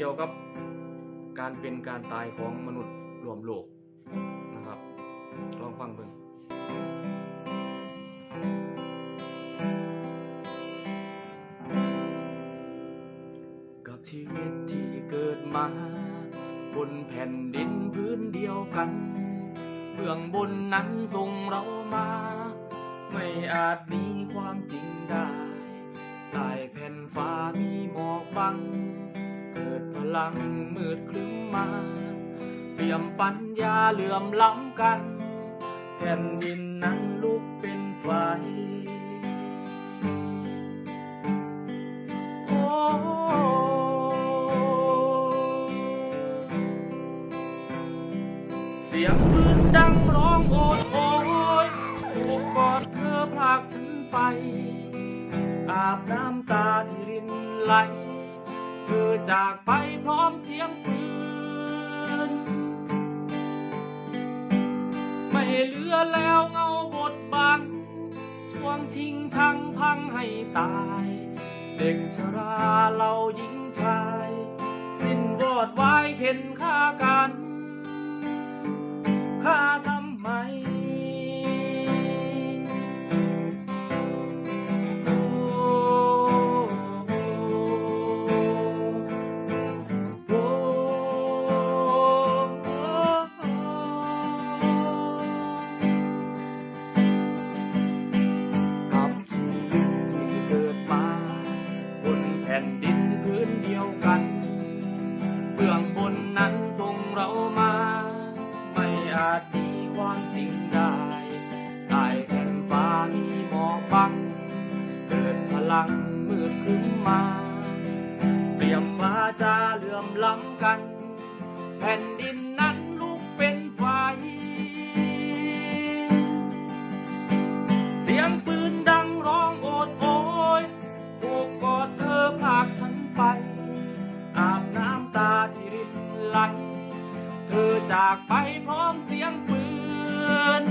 เกี่ยวกับการเป็นการตายของมนุษย์รวมโลกนะครับ ลองฟังเบิ่งกับชีวิตที่เกิดมาบนแผ่นดินพื้นเดียวกัน เบื้องบนนั้นส่งเรามา ไม่อาจหนีความจริงได้ใต้แผ่นฟ้ามีหมอกบัง ลังมืดคลึ้มมาเตรียมปัญญาเหลื่อมล้ำกัน แผ่นดินนั้นลุกเป็นไฟ โอ้เสียงปืนดังร้องโอดโอยถูกกอดเธอพากฉันไป อาบน้ำตาที่รินไหล เธอจากไปพร้อมเสียงปืน ไม่เหลือแล้วเงาบทบังช่วงชิงชังพังให้ตาย เด็กชราเราหญิงชาย สิ้นวอดวายเข็นฆ่ากันฆ่า ดินพื้นเดียวกันเบื้องบนนั้นส่งเรามา ไม่อาจดีความจริงได้ใต้แผ่นฟ้ามีหมอกบังเกิดพลังมืดครึ้มมาเปรียบฟ้าจาเลื่อมล้ำกัน แผ่นดินนั้น เธอจากไปพร้อมเสียงปืน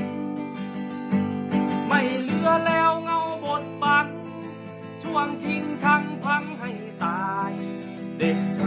ไม่เหลือแล้วเงาบทบังช่วงชิงชังพังให้ตาย เด็กเราหญิงชาย